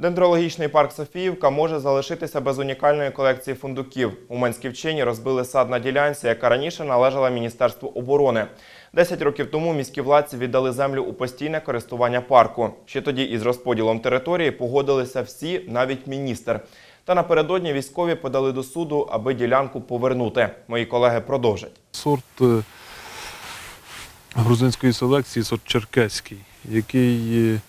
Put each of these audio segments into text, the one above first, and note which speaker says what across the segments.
Speaker 1: Дендрологічний парк Софіївка може залишитися без унікальної колекції фундуків. Уманські вчені розбили сад на ділянці, яка раніше належала Міністерству оборони. Десять років тому міські владці віддали землю у постійне користування парку. Ще тоді із розподілом території погодилися всі, навіть міністр. Та напередодні військові подали до суду, аби ділянку повернути. Мої колеги продовжать.
Speaker 2: Сорт е, грузинської селекції, сорт черкеський, який е,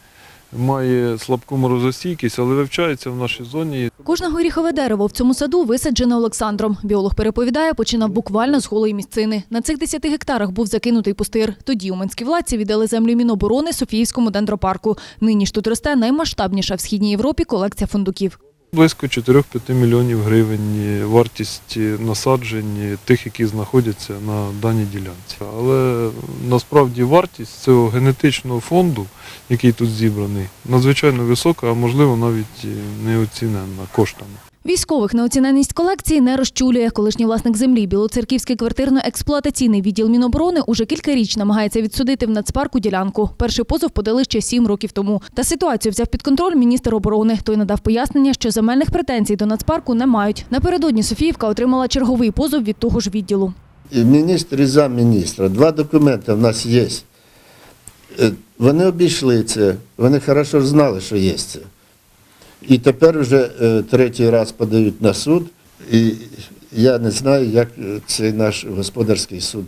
Speaker 2: має слабку морозостійкість, але вивчається в нашій зоні.
Speaker 3: Кожне горіхове дерево в цьому саду висаджене Олександром. Біолог переповідає, починав буквально з голої місцини. На цих 10 гектарах був закинутий пустир. Тоді уманські владці віддали землю Міноборони Софіївському дендропарку. Нині ж тут росте наймасштабніша в східній Європі колекція фундуків.
Speaker 2: Близько 4-5 мільйонів гривень вартість насаджень тих, які знаходяться на даній ділянці. Але насправді вартість цього генетичного фонду, який тут зібраний, надзвичайно висока, а можливо навіть неоцінена коштами.
Speaker 3: Військових неоціненість колекції не розчулює. Колишній власник землі Білоцерківський квартирно-експлуатаційний відділ Міноборони уже кілька річ намагається відсудити в нацпарку ділянку. Перший позов подали ще сім років тому. Та ситуацію взяв під контроль міністр оборони. Той надав пояснення, що земельних претензій до нацпарку не мають. Напередодні Софіївка отримала черговий позов від того ж відділу.
Speaker 4: міністр і замміністра. Два документи в нас є. Е, Вони обійшли це, вони хорошо знали, що є це. І тепер вже е, третій раз подають на суд, і я не знаю, як е, цей наш господарський суд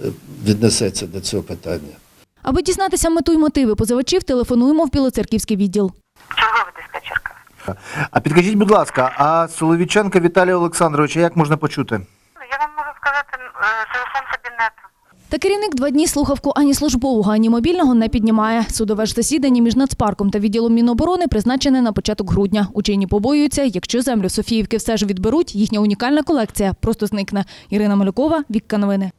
Speaker 4: е, віднесеться до цього питання.
Speaker 3: Аби дізнатися мету й мотиви позивачів, телефонуємо в Білоцерківський відділ.
Speaker 5: Черговий диспетчерка.
Speaker 6: А підкажіть, будь ласка, а Соловіченка Віталія Олександровича як можна почути?
Speaker 5: Я вам можу сказати телефон кабінету.
Speaker 3: Та керівник два дні слухавку ані службового, ані мобільного не піднімає. Судове ж засідання між Нацпарком та відділом Міноборони призначене на початок грудня. Учені побоюються, якщо землю Софіївки все ж відберуть, їхня унікальна колекція просто зникне. Ірина Малюкова, Вікка Новини.